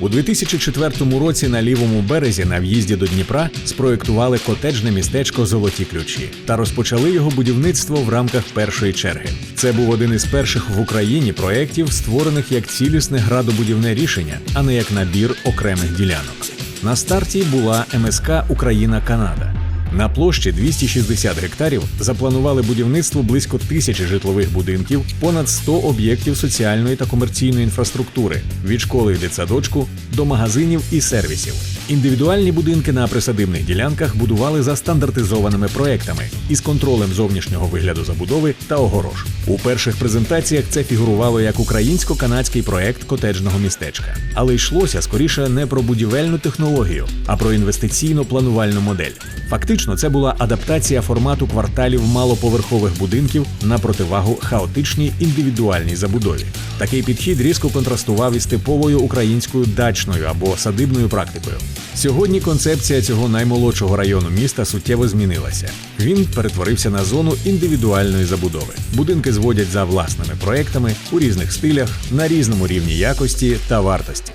У 2004 році на лівому березі на в'їзді до Дніпра спроєктували котеджне містечко Золоті ключі та розпочали його будівництво в рамках першої черги. Це був один із перших в Україні проєктів, створених як цілісне градобудівне рішення, а не як набір окремих ділянок. На старті була МСК Україна Канада. На площі 260 гектарів запланували будівництво близько тисячі житлових будинків, понад 100 об'єктів соціальної та комерційної інфраструктури від школи і дитсадочку до магазинів і сервісів. Індивідуальні будинки на присадибних ділянках будували за стандартизованими проектами із контролем зовнішнього вигляду забудови та огорож. У перших презентаціях це фігурувало як українсько-канадський проект котеджного містечка, але йшлося скоріше не про будівельну технологію, а про інвестиційно-планувальну модель. Фактично, це була адаптація формату кварталів малоповерхових будинків на противагу хаотичній індивідуальній забудові. Такий підхід різко контрастував із типовою українською дачною або садибною практикою. Сьогодні концепція цього наймолодшого району міста суттєво змінилася. Він перетворився на зону індивідуальної забудови. Будинки зводять за власними проектами у різних стилях, на різному рівні якості та вартості.